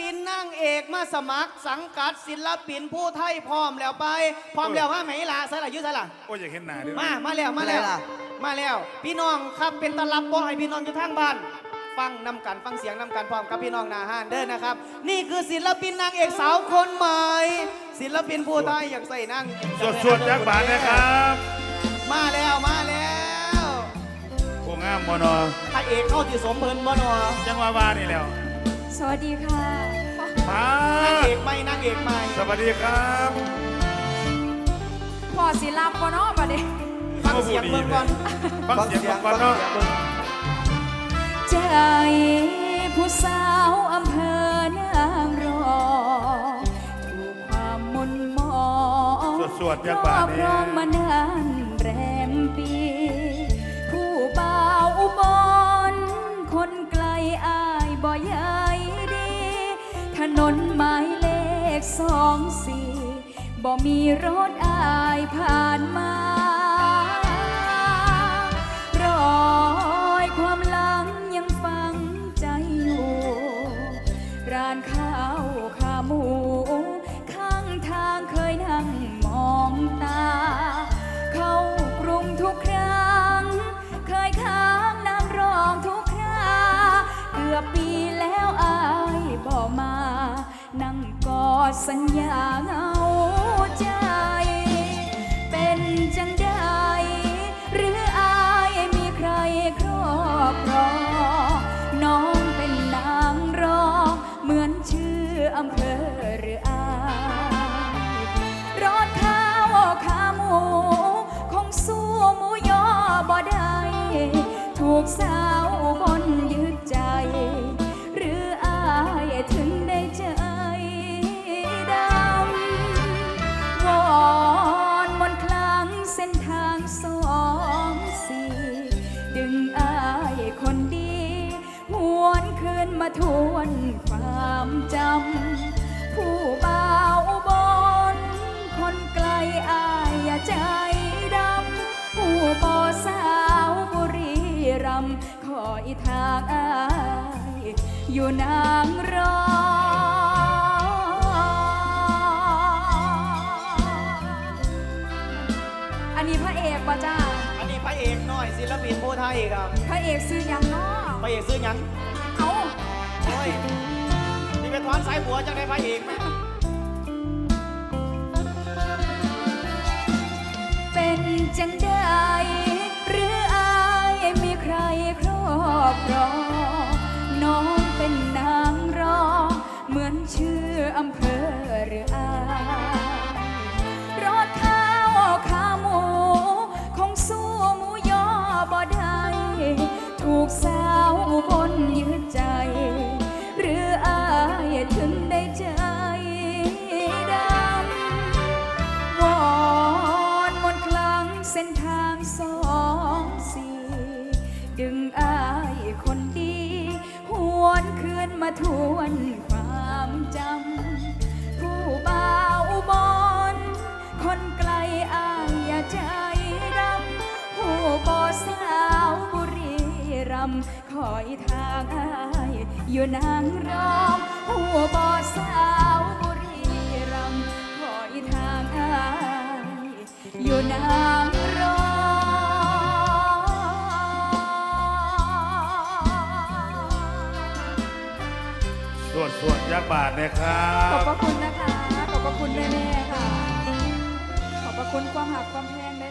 ปินนางเอกมาสมัครสังกัดศิลปินผู้ไทยพร้อมแล้วไป พร้อมแล้วว่าไหมล่ะใส่ละอยุใส่ละ โอ้ยอยากเห็นหน้าด้วยมา มาแล้ว มาแล้ว มาแล้ว พี่น้องครับเป็นตลับบอกให้พี่น้องอยู่ทางบ้าน ฟังนำกันฟังเสียงนำกันพร้อมกับพี่น้องหนาห้านเด้อนะครับ นี่คือศิลปินนางเอกสาวคนใหม่ ศิลปินผู้ไทยอยากใส่นางสวดสวดยักษ์บาทนะครับมาแล้วมาแล้วโอ้งามมอนอพระเอกเข้าที่สมเพิ่นบ่หนอจังหวะวานี่แล้ว สวัสดีค่ะ มานางเอกใหม่นางเอกใหม่สวัสดีครับพอสิลำบ่เนาะบัดนี้ฟังเสียงเบิ่งก่อนฟังเสียงก่อนเนาะใจผู้สาวอำเภอนางรองถูกความมนหมองสวดสวดคยัรกษ์อบาทบนี่รองมานานแรมปี ผู้บ่าวอุบลคนไกลอายบ่ใหญ่ดีถ นนหมายเลขสองสี่บ่มีรถอายผ่านมารอยความหลังยังฟังใจอยู่ ร้านข้าวขาหมู สัญญาเหงาใจ เป็นจังใดหรืออายมีใครครอบครองน้องเป็นนางรองเหมือนชื่ออำเภอหรืออายรถข้าวขาหมู คงสู้หมูยอบ่ได้ถูกสา มาทวนความจำ ผู้บ่าวอุบน คนไกลอายอย่าใจดำ ผู้บ่สาวบุรีรัมย์คอยทางอาย อยู่นางรออันนี้พระเอกป่ะจ้าอันนี้พระเอกหน่อยศิลปินผู้ไทยครับ พระเอกซื้อหยังเนาะพระเอกซื้อหยังเอาโอ้ ยนี่เป็นทอนสายหัวจังได้พระเอกไหมเป็นจังได้หรืออายมีใครครอบครองน้องเป็นนางรอง เหมือนชื่ออำเภอหรืออาย มาทวนความจำ ผู้บ่าวบอนคนไกลอายอย่าใจดำผู้บ่สาวบุรีรำคอยทางอายอยู่นางรอ กบาทนะครัขอบบพระคุณนะคะ ขอบพระคุณแม่ๆค่ะ ขอบพระคุณความหักความแพงได้